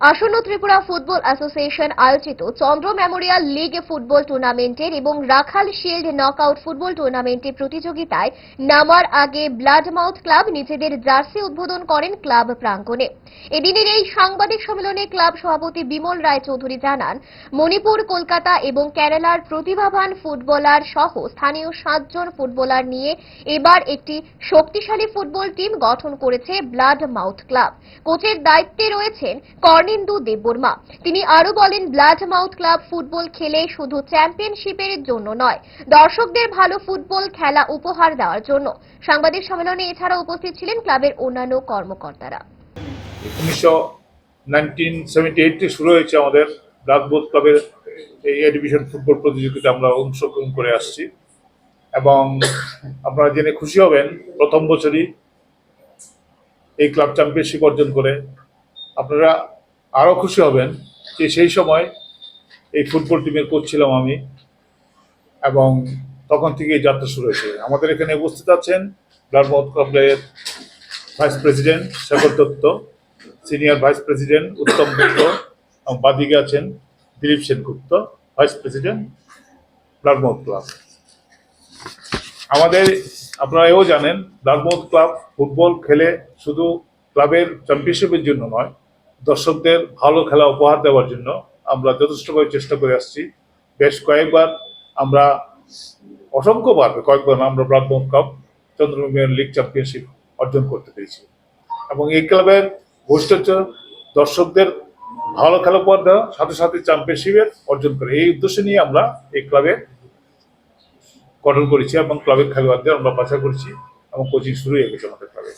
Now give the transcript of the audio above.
আসন্ন Tripura football association আয়োজিত চন্দ্র Memorial league football টুর্নামেন্টের এবং রাখাল শিল্ড নকআউট ফুটবল টুর্নামেন্টের প্রতিযোগিতায় নামার আগে ব্লাড মাউথ ক্লাব নিজেদের জার্সি উদ্বোধন করেন ক্লাব প্রাঙ্গণে। এদিনের এই সাংবাদিক সম্মেলনে ক্লাব সভাপতি বিমল রায় চৌধুরী জানান, মণিপুর, কলকাতা এবং কেরালার প্রতিভাবান ফুটবলার সহ স্থানীয় সাতজন ফুটবলার নিয়ে এবার একটি শক্তিশালী ফুটবল টিম গঠন করেছে ব্লাড মাউথ ক্লাব। কোচের দায়িত্বে রয়েছেন কর্ণেন্দু দেববর্মা। তিনি আরও বলেন ব্লাড মাউথ ক্লাব ফুটবল খেলে শুধু চ্যাম্পিয়নশিপের জন্য নয়, দর্শকদের ভালো ফুটবল খেলা উপহার দেওয়ার জন্য। সাংবাদিক সম্মেলনে এছাড়া উপস্থিত ছিলেন ক্লাবের অন্যান্য কর্মকর্তারা। উনিশশো নাইনটিন শুরু হয়েছে আমাদের ব্লাকবোর্ড ক্লাবের এই এ ডিভিশন ফুটবল প্রতিযোগিতা আমরা অংশগ্রহণ করে আসছি। এবং আপনারা জেনে খুশি হবেন, প্রথম বছরই এই ক্লাব চ্যাম্পিয়নশিপ অর্জন করে আপনারা আরও খুশি হবেন যে সেই সময় এই ফুটবল টিমের কোচ ছিলাম আমি এবং তখন থেকে যাত্রা শুরু হয়েছে। আমাদের এখানে উপস্থিত আছেন ব্লাড ব্লাডমোথ ক্লাবের vice president Shekhar Dutta, senior vice president Uttam Gupta এবং বাদিকে আছেন Dilip Sengupta, vice president Blood Bloodmouth Club. আমাদের আপনারা এও জানেন ব্লাডমোথ ক্লাব ফুটবল খেলে শুধু ক্লাবের চ্যাম্পিয়নশিপের জন্য নয় দর্শকদের ভালো খেলা উপহার দেওয়ার জন্য আমরা যথেষ্টভাবে চেষ্টা করে আসছি। বেশ কয়েকবার আমরা, অসংখ্যবার, কয়েকবার আমরা ব্লাডমোথ কাপ চন্দ্রমিয়ার লিগ চ্যাম্পিয়নশিপ অর্জন করতে পেরেছি। এবং এই ক্লাবের বৈশিষ্ট্য দর্শকদের ভালো খেলা উপহার দেওয়া, সাথে সাথে চ্যাম্পিয়নশিপের অর্জন করে। এই উদ্দেশ্য নিয়ে আমরা এই ক্লাবে গঠন করেছি এবং ক্লাবের খেলোয়াড়দের আমরা বাছা করেছি এবং কোচিং শুরু হয়ে গেছে আমাদের ক্লাবে।